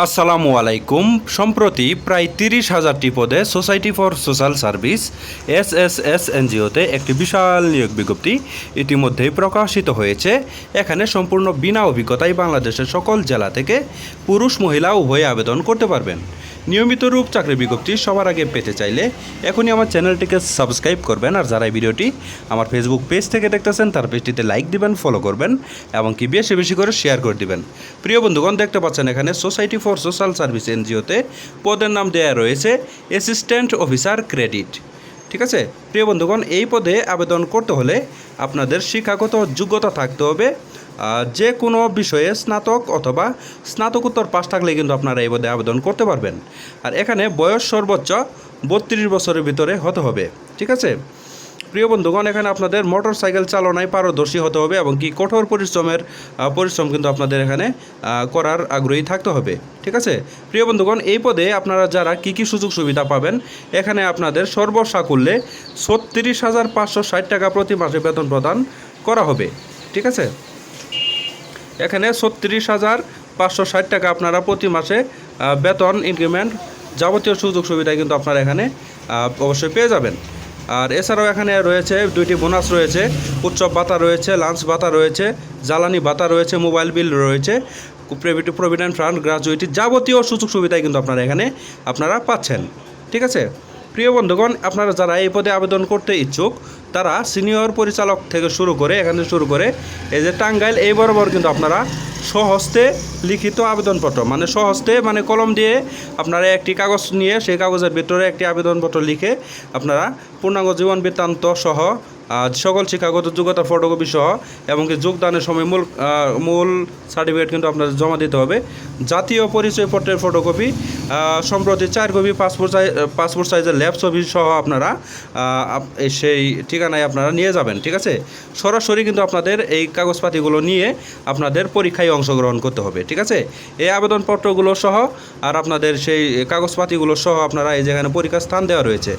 আসসালামু আলাইকুম। সম্প্রতি প্রায় তিরিশ হাজারটি পদে society for social service S S S এনজিওতে একটি বিশাল নিয়োগ বিজ্ঞপ্তি ইতিমধ্যেই প্রকাশিত হয়েছে। এখানে সম্পূর্ণ বিনা অভিজ্ঞতায় বাংলাদেশের সকল জেলা থেকে পুরুষ, মহিলা উভয়ে আবেদন করতে পারবেন। নিয়মিত রূপ চাকরি বিজ্ঞপ্তি সবার আগে পেতে চাইলে এখনই আমার চ্যানেলটিকে সাবস্ক্রাইব করবেন। আর যারা এই ভিডিওটি আমার ফেসবুক পেজ থেকে দেখতেছেন, তার পেজটিতে লাইক দিবেন ফলো করবেন এবং কি বেশি বেশি করে শেয়ার করে দিবেন। প্রিয় বন্ধুগণ, দেখতে পাচ্ছেন এখানে সোসাইটি ফর সোশ্যাল সার্ভিস এনজিওতে পদের নাম দেওয়া রয়েছে অ্যাসিস্ট্যান্ট অফিসার ক্রেডিট। ঠিক আছে? প্রিয় বন্ধুগণ, এই পদে আবেদন করতে হলে আপনাদের শিক্ষাগত যোগ্যতা থাকতে হবে। যে কোনো বিষয়ে স্নাতক অথবা স্নাতকোত্তর পাশ থাকলে কিন্তু আপনারা এই পদে আবেদন করতে পারবেন। আর এখানে বয়স সর্বোচ্চ বত্রিশ বছরের ভিতরে হতে হবে। ঠিক আছে? প্রিয় বন্ধুগণ, এখানে আপনাদের মোটর সাইকেল চালনায় পারদর্শী হতে হবে এবং কি কঠোর পরিশ্রমের পরিশ্রম কিন্তু আপনাদের এখানে করার আগ্রহী থাকতে হবে। ঠিক আছে? প্রিয় বন্ধুগণ, এই পদে আপনারা যারা কী কী সুযোগ সুবিধা পাবেন, এখানে আপনাদের সর্বসাকুল্যে ছত্রিশ হাজার পাঁচশো ষাট টাকা প্রতি মাসে বেতন প্রদান করা হবে। ঠিক আছে? এখানে ছত্রিশ হাজার পাঁচশো ষাট টাকা আপনারা প্রতি মাসে বেতন, ইনক্রিমেন্ট যাবতীয় সুযোগ সুবিধা কিন্তু আপনারা এখানে অবশ্যই পেয়ে যাবেন। আর এছাড়াও এখানে রয়েছে দুইটি বোনাস রয়েছে, উৎসব ভাতা রয়েছে লাঞ্চ ভাতা রয়েছে, জ্বালানি ভাতা রয়েছে মোবাইল বিল রয়েছে প্রভিডেন্ট ফান্ড গ্রাজুয়েটি যাবতীয় সুযোগ সুবিধাই কিন্তু আপনারা এখানে আপনারা পাচ্ছেন। ঠিক আছে? প্রিয় বন্ধুগণ, আপনারা যারা এই পদে আবেদন করতে ইচ্ছুক, তারা সিনিয়র পরিচালক থেকে শুরু করে, এখান শুরু করে, এই যে টাঙ্গাইল, এই বরাবর কিন্তু আপনারা স্বহস্তে লিখিত আবেদনপত্র মানে স্বহস্তে মানে কলম দিয়ে আপনারা একটি কাগজ নিয়ে সেই কাগজের ভিতরে একটি আবেদনপত্র লিখে আপনারা পূর্ণাঙ্গ জীবন বৃত্তান্ত সহ সকল শিক্ষাগত যোগ্যতা ফটোকপি সহ এবং কি যোগদানের সময় মূল মূল সার্টিফিকেট কিন্তু আপনাদের জমা দিতে হবে। জাতীয় পরিচয়পত্রের ফটোকপি সম্প্রতি চার কপি পাসপোর্ট সাইজ পাসপোর্ট সাইজের ল্যাব ছবি সহ আপনারা সেই ঠিকানায় আপনারা নিয়ে যাবেন, ঠিক আছে? সরাসরি কিন্তু আপনাদের এই কাগজপাতিগুলো নিয়ে আপনাদের পরীক্ষায় অংশগ্রহণ করতে হবে ঠিক আছে? এই আবেদনপত্রগুলো সহ আর আপনাদের সেই কাগজপাতিগুলো সহ আপনারা এই যেখানে পরীক্ষার স্থান দেওয়া রয়েছে।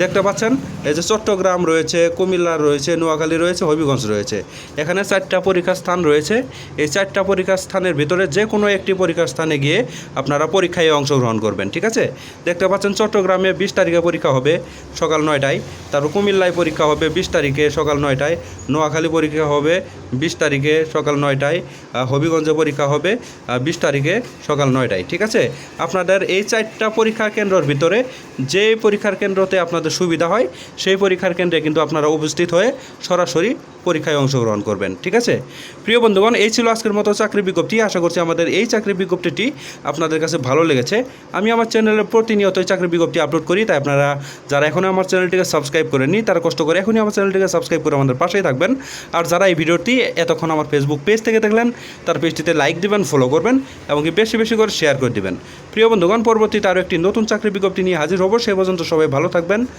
দেখতে পাচ্ছেন? এই যে চট্টগ্রাম রয়েছে, কুমিল্লা রয়েছে, নোয়াখালী রয়েছে, হবিগঞ্জ রয়েছে। এখানে চারটা পরীক্ষা স্থান রয়েছে। এই চারটা পরীক্ষা স্থানের ভিতরে যে কোনো একটি পরীক্ষা স্থানে গিয়ে আপনারা পরীক্ষায় অংশগ্রহণ করবেন, ঠিক আছে? দেখতে পাচ্ছেন, চট্টগ্রামে বিশ তারিখে পরীক্ষা হবে সকাল নয়টায়। তারপর কুমিল্লায় পরীক্ষা হবে বিশ তারিখে সকাল নয়টায়। নোয়াখালী পরীক্ষা হবে বিশ তারিখে সকাল নয়টায়। হবিগঞ্জে পরীক্ষা হবে বিশ তারিখে সকাল নয়টায়, ঠিক আছে? আপনাদের এই চারটা পরীক্ষা কেন্দ্রের ভিতরে যে পরীক্ষার কেন্দ্রতে আপনাদের সুবিধা হয়, সেই পরীক্ষার কেন্দ্রে কিন্তু আপনারা উপস্থিত হয়ে সরাসরি পরীক্ষায় অংশগ্রহণ করবেন, ঠিক আছে? প্রিয় বন্ধুগণ, এই ছিল আজকের মতো চাকরি বিজ্ঞপ্তি। আশা করছি আমাদের এই চাকরি বিজ্ঞপ্তিটি আপনাদের কাছে ভালো লেগেছে। আমি আমার চ্যানেলে প্রতিনিয়তই চাকরি বিজ্ঞপ্তি আপলোড করি, তাই আপনারা যারা এখনও আমার চ্যানেলটিকে সাবস্ক্রাইব করেননি, তারা কষ্ট করে এখনই আমার চ্যানেলটিকে সাবস্ক্রাইব করে আমাদের পাশেই থাকবেন। আর যারা এই ভিডিওটি এতক্ষণ আমার ফেসবুক পেজ থেকে দেখলেন, তার পেজটিতে লাইক দিবেন ফলো করবেন এবং কি বেশি বেশি করে শেয়ার করে দিবেন। প্রিয় বন্ধুগণ, পরবর্তীতে আরও একটি নতুন চাকরি বিজ্ঞপ্তি নিয়ে হাজির হব, সে পর্যন্ত সবাই ভালো থাকবেন।